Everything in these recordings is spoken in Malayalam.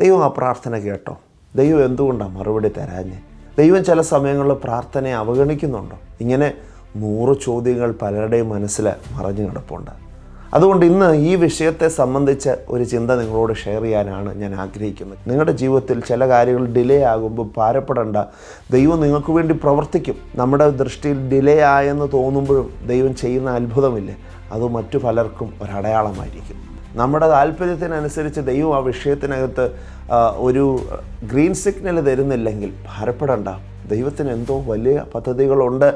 ദൈവം ആ പ്രാർത്ഥന കേട്ടോ. ദൈവം എന്തുകൊണ്ടാണ് മറുപടി തരാഞ്ഞ്? ദൈവം ചില സമയങ്ങളിൽ പ്രാർത്ഥനയെ അവഗണിക്കുന്നുണ്ടോ? ഇങ്ങനെ നൂറ് ചോദ്യങ്ങൾ പലരുടെയും മനസ്സിൽ മറഞ്ഞു കിടപ്പുണ്ട്. അതുകൊണ്ട് ഇന്ന് ഈ വിഷയത്തെ സംബന്ധിച്ച് ഒരു ചിന്ത നിങ്ങളോട് ഷെയർ ചെയ്യാനാണ് ഞാൻ ആഗ്രഹിക്കുന്നത്. നിങ്ങളുടെ ജീവിതത്തിൽ ചില കാര്യങ്ങൾ ഡിലേ ആകുമ്പോൾ ഭാരപ്പെടേണ്ട. ദൈവം നിങ്ങൾക്ക് വേണ്ടി പ്രവർത്തിക്കും. നമ്മുടെ ദൃഷ്ടിയിൽ ഡിലേ ആയെന്ന് തോന്നുമ്പോഴും ദൈവം ചെയ്യുന്ന അത്ഭുതമില്ലേ? അത് മറ്റു പലർക്കും ഒരടയാളമായിരിക്കും. നമ്മുടെ താല്പര്യത്തിനനുസരിച്ച് ദൈവം ആ വിഷയത്തിനകത്ത് ഒരു ഗ്രീൻ സിഗ്നൽ തരുന്നില്ലെങ്കിൽ ഭാരപ്പെടണ്ട. ദൈവത്തിന് എന്തോ വലിയ പദ്ധതികളുണ്ട്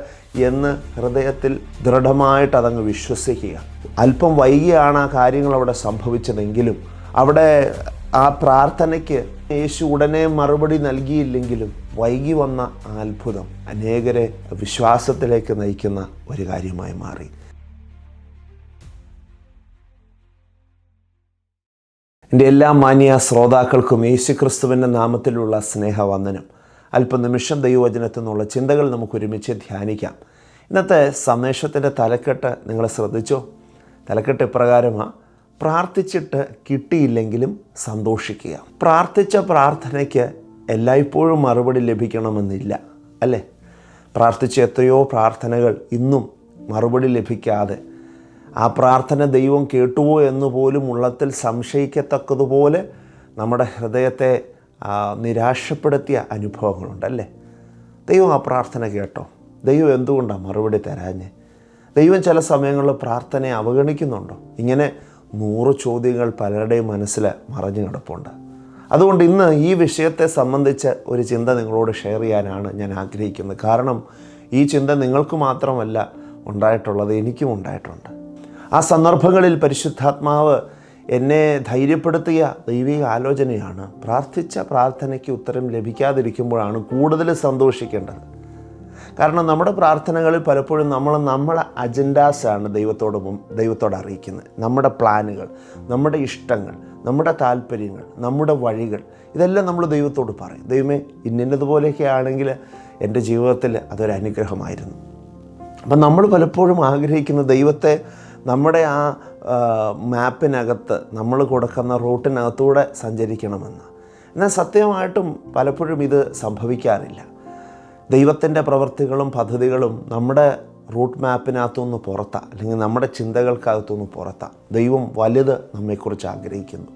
എന്ന് ഹൃദയത്തിൽ ദൃഢമായിട്ട് അതങ്ങ് വിശ്വസിക്കുക. അല്പം വൈകിയാണ് ആ കാര്യങ്ങൾ അവിടെ സംഭവിച്ചതെങ്കിലും അവിടെ ആ പ്രാർത്ഥനയ്ക്ക് യേശു ഉടനെ മറുപടി നൽകിയില്ലെങ്കിലും വൈകി വന്ന ആ അത്ഭുതം അനേകരെ വിശ്വാസത്തിലേക്ക് നയിക്കുന്ന ഒരു കാര്യമായി മാറി. എന്റെ എല്ലാ മാന്യ ശ്രോതാക്കൾക്കും യേശുക്രിസ്തുവിന്റെ നാമത്തിലുള്ള സ്നേഹവന്ദനം. അല്പനിമിഷം ദൈവവചനത്തിൽ നിന്നുള്ള ചിന്തകൾ നമുക്ക് ഒരുമിച്ച് ധ്യാനിക്കാം. ഇന്നത്തെ സന്ദേശത്തിന്റെ തലക്കെട്ട് നിങ്ങൾ ശ്രദ്ധിച്ചോ? തലക്കെട്ട് ഇപ്രകാരമാണ് പ്രാർത്ഥിച്ചിട്ട് കിട്ടിയില്ലെങ്കിലും സന്തോഷിക്കുക. പ്രാർത്ഥിച്ച പ്രാർത്ഥനയ്ക്ക് എല്ലായ്പ്പോഴും മറുപടി ലഭിക്കണമെന്നില്ല അല്ലേ? പ്രാർത്ഥിച്ച എത്രയോ പ്രാർത്ഥനകൾ ഇന്നും മറുപടി ലഭിക്കാതെ ആ പ്രാർത്ഥന ദൈവം കേട്ടുവോ എന്ന് പോലും ഉള്ളത്തിൽ സംശയിക്കത്തക്കതുപോലെ നമ്മുടെ ഹൃദയത്തെ നിരാശപ്പെടുത്തിയ അനുഭവങ്ങളുണ്ടല്ലേ? ദൈവം ആ പ്രാർത്ഥന കേട്ടോ. ദൈവം എന്തുകൊണ്ടാണ് മറുപടി തരാഞ്ഞ്? ദൈവം ചില സമയങ്ങളിൽ പ്രാർത്ഥനയെ അവഗണിക്കുന്നുണ്ടോ? ഇങ്ങനെ നൂറ് ചോദ്യങ്ങൾ പലരുടെയും മനസ്സിൽ മറഞ്ഞു കിടപ്പുണ്ട്. അതുകൊണ്ട് ഇന്ന് ഈ വിഷയത്തെ സംബന്ധിച്ച് ഒരു ചിന്ത നിങ്ങളോട് ഷെയർ ചെയ്യാനാണ് ഞാൻ ആഗ്രഹിക്കുന്നത്. കാരണം ഈ ചിന്ത നിങ്ങൾക്ക് മാത്രമല്ല ഉണ്ടായിട്ടുള്ളത് എനിക്കും ഉണ്ടായിട്ടുണ്ട്. ആ സന്ദർഭങ്ങളിൽ പരിശുദ്ധാത്മാവ് എന്നെ ധൈര്യപ്പെടുത്തിയ ദൈവിക ആലോചനയാണ്. പ്രാർത്ഥിച്ച പ്രാർത്ഥനയ്ക്ക് ഉത്തരം ലഭിക്കാതിരിക്കുമ്പോഴാണ് കൂടുതൽ സന്തോഷിക്കേണ്ടത്. കാരണം നമ്മുടെ പ്രാർത്ഥനകളിൽ പലപ്പോഴും നമ്മൾ നമ്മളെ അജൻഡാസാണ് ദൈവത്തോട് ദൈവത്തോട് അറിയിക്കുന്നത്. നമ്മുടെ പ്ലാനുകൾ നമ്മുടെ ഇഷ്ടങ്ങൾ നമ്മുടെ താല്പര്യങ്ങൾ നമ്മുടെ വഴികൾ ഇതെല്ലാം നമ്മൾ ദൈവത്തോട് പറയും. ദൈവമേ ഇന്നതുപോലെയൊക്കെ ആണെങ്കിൽ എന്റെ ജീവിതത്തിൽ അതൊരു അനുഗ്രഹമായിരുന്നു. അപ്പം നമ്മൾ പലപ്പോഴും ആഗ്രഹിക്കുന്ന ദൈവത്തെ നമ്മുടെ ആ മാപ്പിനകത്ത് നമ്മൾ കൊടുക്കുന്ന റൂട്ടിനകത്തൂടെ സഞ്ചരിക്കണമെന്ന്. എന്നാൽ സത്യമായിട്ടും പലപ്പോഴും ഇത് സംഭവിക്കാറില്ല. ദൈവത്തിന്റെ പ്രവൃത്തികളും പദ്ധതികളും നമ്മുടെ റൂട്ട് മാപ്പിനകത്തുനിന്ന് പുറത്താണ് അല്ലെങ്കിൽ നമ്മുടെ ചിന്തകൾക്കകത്തുനിന്ന് പുറത്താണ് ദൈവം വലുത് നമ്മെക്കുറിച്ച് ആഗ്രഹിക്കുന്നു.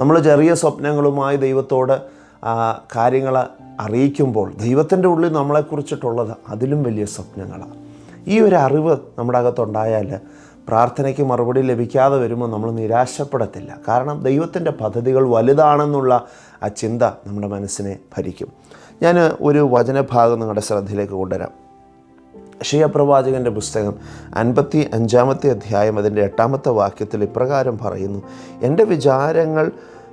നമ്മൾ ചെറിയ സ്വപ്നങ്ങളുമായി ദൈവത്തോട് കാര്യങ്ങൾ അറിയിക്കുമ്പോൾ ദൈവത്തിന്റെ ഉള്ളിൽ നമ്മളെക്കുറിച്ചിട്ടുള്ളത് അതിലും വലിയ സ്വപ്നങ്ങളാണ് ഈ ഒരു അറിവ് നമ്മുടെ അകത്തുണ്ടായാൽ പ്രാർത്ഥനയ്ക്ക് മറുപടി ലഭിക്കാതെ വരുമ്പോൾ നമ്മൾ നിരാശപ്പെടത്തില്ല. കാരണം ദൈവത്തിന്റെ പദ്ധതികൾ വലുതാണെന്നുള്ള ആ ചിന്ത നമ്മുടെ മനസ്സിനെ ഭരിക്കും. ഞാൻ ഒരു വചനഭാഗം നിങ്ങളുടെ ശ്രദ്ധയിലേക്ക് കൊണ്ടുവരാം. ഷിയപ്രവാചകന്റെ പുസ്തകം അൻപത്തി അഞ്ചാമത്തെ അധ്യായം അതിന്റെ എട്ടാമത്തെ വാക്യത്തിൽ ഇപ്രകാരം പറയുന്നു എന്റെ വിചാരങ്ങൾ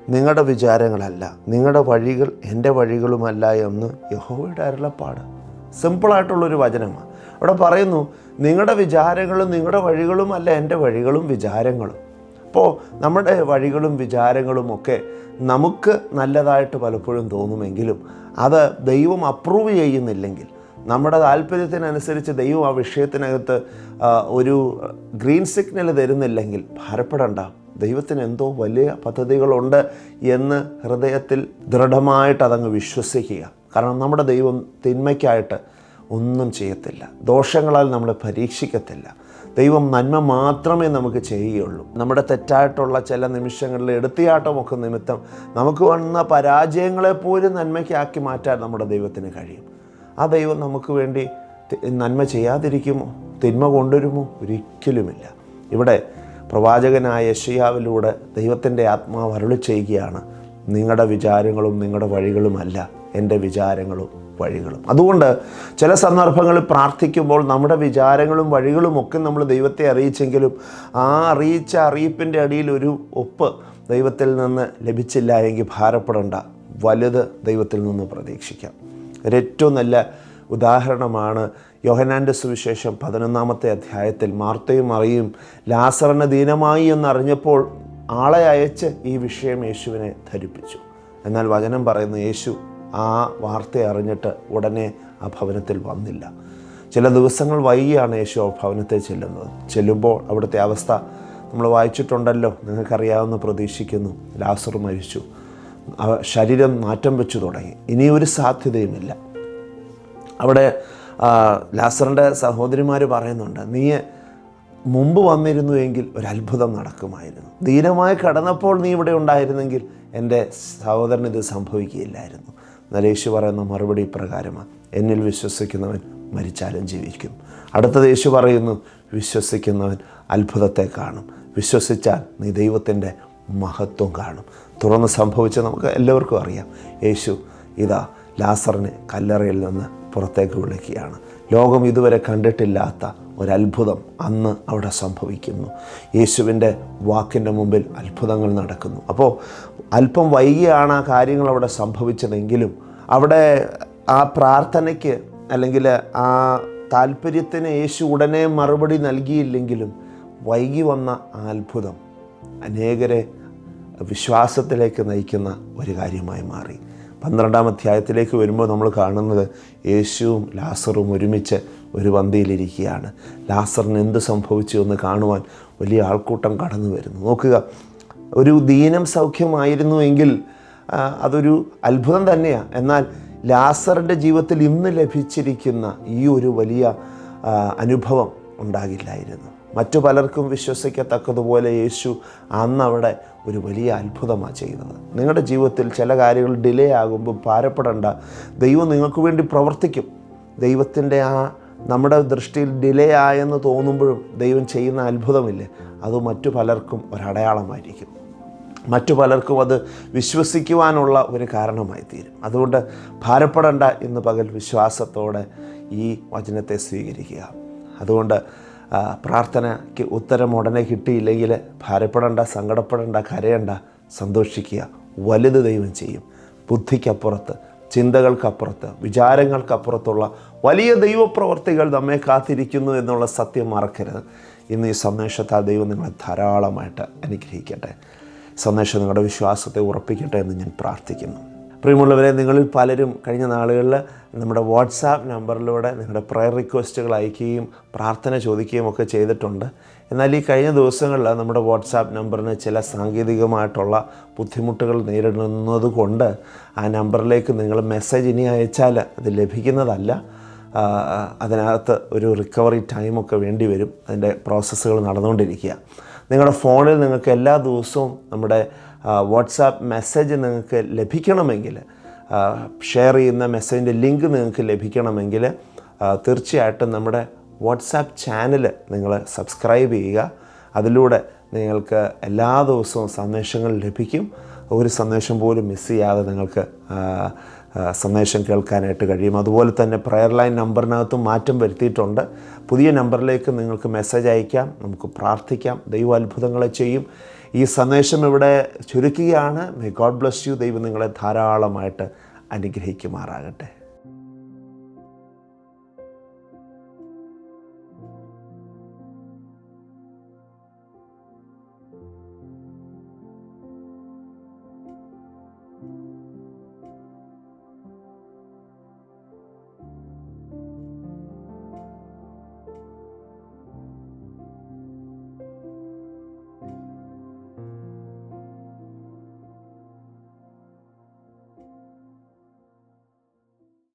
നിങ്ങളുടെ വിചാരങ്ങളല്ല നിങ്ങളുടെ വഴികൾ എന്റെ വഴികളുമല്ല എന്ന് യഹോവയുടെ അരുളപ്പാട്. സിമ്പിളായിട്ടുള്ളൊരു വചനമാണ്. അവിടെ പറയുന്നു നിങ്ങളുടെ വിചാരങ്ങളും നിങ്ങളുടെ വഴികളും അല്ല എന്റെ വഴികളും വിചാരങ്ങളും. അപ്പോൾ നമ്മുടെ വഴികളും വിചാരങ്ങളും ഒക്കെ നമുക്ക് നല്ലതായിട്ട് പലപ്പോഴും തോന്നുമെങ്കിലും അത് ദൈവം അപ്രൂവ് ചെയ്യുന്നില്ലെങ്കിൽ നമ്മുടെ താല്പര്യത്തിനനുസരിച്ച് ദൈവം ആ വിഷയത്തിനകത്ത് ഒരു ഗ്രീൻ സിഗ്നൽ തരുന്നില്ലെങ്കിൽ ഭാരപ്പെടണ്ട. ദൈവത്തിന് എന്തോ വലിയ പദ്ധതികളുണ്ട് എന്ന് ഹൃദയത്തിൽ ദൃഢമായിട്ട് അതങ്ങ് വിശ്വസിക്കുക. കാരണം നമ്മുടെ ദൈവം തിന്മയ്ക്കായിട്ട് ഒന്നും ചെയ്യത്തില്ല. ദോഷങ്ങളാൽ നമ്മളെ പരീക്ഷിക്കത്തില്ല. ദൈവം നന്മ മാത്രമേ നമുക്ക് ചെയ്യുകയുള്ളൂ. നമ്മുടെ തെറ്റായിട്ടുള്ള ചില നിമിഷങ്ങളിൽ എടുത്തിയാട്ടമൊക്കെ നിമിത്തം നമുക്ക് വന്ന പരാജയങ്ങളെ പോലും നന്മയ്ക്കാക്കി മാറ്റാൻ നമ്മുടെ ദൈവത്തിന് കഴിയും. ആ ദൈവം നമുക്ക് വേണ്ടി നന്മ ചെയ്യാതിരിക്കുമോ? തിന്മ കൊണ്ടുവരുമോ? ഒരിക്കലുമില്ല. ഇവിടെ പ്രവാചകനായ യശയാവിലൂടെ ദൈവത്തിന്റെ ആത്മാവ് അരുളി ചെയ്യുകയാണ് നിങ്ങളുടെ വിചാരങ്ങളും നിങ്ങളുടെ വഴികളുമല്ല. എന്റെ വിചാരങ്ങളും വഴികളും. അതുകൊണ്ട് ചില സന്ദർഭങ്ങളിൽ പ്രാർത്ഥിക്കുമ്പോൾ നമ്മുടെ വിചാരങ്ങളും വഴികളും ഒക്കെ നമ്മൾ ദൈവത്തെ അറിയിച്ചെങ്കിലും ആ അറിയിച്ച അറിയിപ്പിന്റെ അടിയിൽ ഒരു ഒപ്പ് ദൈവത്തിൽ നിന്ന് ലഭിച്ചില്ല എങ്കിൽ ഭാരപ്പെടേണ്ട. വലുത് ദൈവത്തിൽ നിന്ന് പ്രതീക്ഷിക്കാം. ഒരേറ്റവും നല്ല ഉദാഹരണമാണ് യോഹനാന്റെ സുവിശേഷം പതിനൊന്നാമത്തെ അധ്യായത്തിൽ മാർത്തയും അറിയും ലാസറിന് ദീനമായി എന്നറിഞ്ഞപ്പോൾ ആളെ അയച്ച് ഈ വിഷയം യേശുവിനെ ധരിപ്പിച്ചു. എന്നാൽ വചനം പറയുന്നു യേശു ആ വാർത്ത അറിഞ്ഞിട്ട് ഉടനെ ആ ഭവനത്തിൽ വന്നില്ല. ചില ദിവസങ്ങൾ വൈകിയാണ് യേശു ആ ഭവനത്തെ ചെല്ലുന്നത്. ചെല്ലുമ്പോൾ അവിടുത്തെ അവസ്ഥ നമ്മൾ വായിച്ചിട്ടുണ്ടല്ലോ. നിങ്ങൾക്കറിയാവുന്ന പ്രതീക്ഷിക്കുന്നു. ലാസർ മരിച്ചു. ശരീരം മാറ്റം വെച്ചു തുടങ്ങി. ഇനി ഒരു സാധ്യതയുമില്ല. അവിടെ ലാസറിന്റെ സഹോദരിമാർ പറയുന്നുണ്ട് നീ മുമ്പ് വന്നിരുന്നുവെങ്കിൽ ഒരു അത്ഭുതം നടക്കുമായിരുന്നു. ദീനമായി കടന്നപ്പോൾ നീ ഇവിടെ ഉണ്ടായിരുന്നെങ്കിൽ എന്റെ സഹോദരന് ഇത് സംഭവിക്കുകയില്ലായിരുന്നു. എന്നാൽ യേശു പറയുന്ന മറുപടി പ്രകാരമാണ് എന്നിൽ വിശ്വസിക്കുന്നവൻ മരിച്ചാലും ജീവിക്കും. അടുത്തത് യേശു പറയുന്നു വിശ്വസിക്കുന്നവൻ അത്ഭുതത്തെ കാണും. വിശ്വസിച്ചാൽ നീ ദൈവത്തിന്റെ മഹത്വം കാണും. തുറന്ന് സംഭവിച്ച നമുക്ക് എല്ലാവർക്കും അറിയാം. യേശു ഇതാ ലാസറിനെ കല്ലറയിൽ നിന്ന് പുറത്തേക്ക് വിളിക്കുകയാണ്. ലോകം ഇതുവരെ കണ്ടിട്ടില്ലാത്ത ഒരത്ഭുതം അന്ന് അവിടെ സംഭവിക്കുന്നു. യേശുവിന്റെ വാക്കിന്റെ മുമ്പിൽ അത്ഭുതങ്ങൾ നടക്കുന്നു. അപ്പോൾ അല്പം വൈകിയാണ് ആ കാര്യങ്ങൾ അവിടെ സംഭവിച്ചതെങ്കിലും അവിടെ ആ പ്രാർത്ഥനയ്ക്ക് അല്ലെങ്കിൽ ആ താല്പര്യത്തിന് യേശു ഉടനെ മറുപടി നൽകിയില്ലെങ്കിലും വൈകി വന്ന ആ അത്ഭുതം അനേകരെ വിശ്വാസത്തിലേക്ക് നയിക്കുന്ന ഒരു കാര്യമായി മാറി. പന്ത്രണ്ടാം അധ്യായത്തിലേക്ക് വരുമ്പോൾ നമ്മൾ കാണുന്നത് യേശുവും ലാസറും ഒരുമിച്ച് ഒരു പന്തിയിലിരിക്കുകയാണ്. ലാസറിന് എന്ത് സംഭവിച്ചു എന്ന് കാണുവാൻ വലിയ ആൾക്കൂട്ടം കടന്നു വരുന്നു. നോക്കുക ഒരു ദീനം സൗഖ്യമായിരുന്നു എങ്കിൽ അതൊരു അത്ഭുതം തന്നെയാണ് എന്നാൽ ലാസറിന്റെ ജീവിതത്തിൽ ഇന്ന് ലഭിച്ചിരിക്കുന്ന ഈ ഒരു വലിയ അനുഭവം ഉണ്ടാകില്ലായിരുന്നു. മറ്റു പലർക്കും വിശ്വസിക്കത്തക്കതുപോലെ യേശു അന്നവിടെ ഒരു വലിയ അത്ഭുതമാണ് ചെയ്യുന്നത്. നിങ്ങളുടെ ജീവിതത്തിൽ ചില കാര്യങ്ങൾ ഡിലേ ആകുമ്പോൾ ഭാരപ്പെടേണ്ട. ദൈവം നിങ്ങൾക്ക് വേണ്ടി പ്രവർത്തിക്കും. ദൈവത്തിന്റെ ആ നമ്മുടെ ദൃഷ്ടിയിൽ ഡിലേ ആയെന്ന് തോന്നുമ്പോഴും ദൈവം ചെയ്യുന്ന അത്ഭുതമില്ലേ? അത് മറ്റു പലർക്കും ഒരടയാളമായിരിക്കും. മറ്റു പലർക്കും അത് വിശ്വസിക്കുവാനുള്ള ഒരു കാരണമായി തീരും അതുകൊണ്ട് ഭാരപ്പെടേണ്ട ഇന്ന് പകൽ വിശ്വാസത്തോടെ ഈ വചനത്തെ സ്വീകരിക്കുക. അതുകൊണ്ട് പ്രാർത്ഥനയ്ക്ക് ഉത്തരം ഉടനെ കിട്ടിയില്ലെങ്കിൽ ഭാരപ്പെടേണ്ട സങ്കടപ്പെടേണ്ട കരയേണ്ട സന്തോഷിക്കുക. വലുത് ദൈവം ചെയ്യും. ബുദ്ധിക്കപ്പുറത്ത് ചിന്തകൾക്കപ്പുറത്ത് വിചാരങ്ങൾക്കപ്പുറത്തുള്ള വലിയ ദൈവപ്രവർത്തികൾ നമ്മെ കാത്തിരിക്കുന്നു എന്നുള്ള സത്യം മറക്കരുത്. ഇന്ന് ഈ സന്ദേശത്താൽ ദൈവം നിങ്ങളെ ധാരാളമായിട്ട് അനുഗ്രഹിക്കട്ടെ. സന്ദേശം നിങ്ങളുടെ വിശ്വാസത്തെ ഉറപ്പിക്കട്ടെ എന്ന് ഞാൻ പ്രാർത്ഥിക്കുന്നു. പ്രിയമുള്ളവരെ നിങ്ങളിൽ പലരും കഴിഞ്ഞ നാളുകളിൽ നമ്മുടെ വാട്സാപ്പ് നമ്പറിലൂടെ നിങ്ങളുടെ പ്രയർ റിക്വസ്റ്റുകൾ അയക്കുകയും പ്രാർത്ഥന ചോദിക്കുകയും ഒക്കെ ചെയ്തിട്ടുണ്ട്. എന്നാൽ ഈ കഴിഞ്ഞ ദിവസങ്ങളിൽ നമ്മുടെ വാട്സാപ്പ് നമ്പറിന് ചില സാങ്കേതികമായിട്ടുള്ള ബുദ്ധിമുട്ടുകൾ നേരിടുന്നത് കൊണ്ട് ആ നമ്പറിലേക്ക് നിങ്ങൾ മെസ്സേജ് ഇനി അയച്ചാൽ അത് ലഭിക്കുന്നതല്ല. അതിനകത്ത് ഒരു റിക്കവറി ടൈമൊക്കെ വേണ്ടി വരും. അതിന്റെ പ്രോസസ്സുകൾ നടന്നുകൊണ്ടിരിക്കുക. നിങ്ങളുടെ ഫോണിൽ നിങ്ങൾക്ക് എല്ലാ ദിവസവും നമ്മുടെ വാട്സാപ്പ് മെസ്സേജ് നിങ്ങൾക്ക് ലഭിക്കണമെങ്കിൽ ഷെയർ ചെയ്യുന്ന മെസ്സേജിന്റെ ലിങ്ക് നിങ്ങൾക്ക് ലഭിക്കണമെങ്കിൽ തീർച്ചയായിട്ടും നമ്മുടെ വാട്സാപ്പ് ചാനൽ നിങ്ങൾ സബ്സ്ക്രൈബ് ചെയ്യുക. അതിലൂടെ നിങ്ങൾക്ക് എല്ലാ ദിവസവും സന്ദേശങ്ങൾ ലഭിക്കും. ഒരു സന്ദേശം പോലും മിസ് ചെയ്യാതെ നിങ്ങൾക്ക് സന്ദേശം കേൾക്കാനായിട്ട് കഴിയും. അതുപോലെ തന്നെ പ്രയർ ലൈൻ നമ്പറിനകത്തും മാറ്റം വരുത്തിയിട്ടുണ്ട്. പുതിയ നമ്പറിലേക്ക് നിങ്ങൾക്ക് മെസ്സേജ് അയക്കാം നമുക്ക് പ്രാർത്ഥിക്കാം ദൈവ അത്ഭുതങ്ങളെ ചെയ്യും. ഈ സന്ദേശം ഇവിടെ ചുരുക്കുകയാണ്. മേ ഗോഡ് ബ്ലസ് യു ദൈവം നിങ്ങളെ ധാരാളമായിട്ട് അനുഗ്രഹിക്കുമാറാകട്ടെ.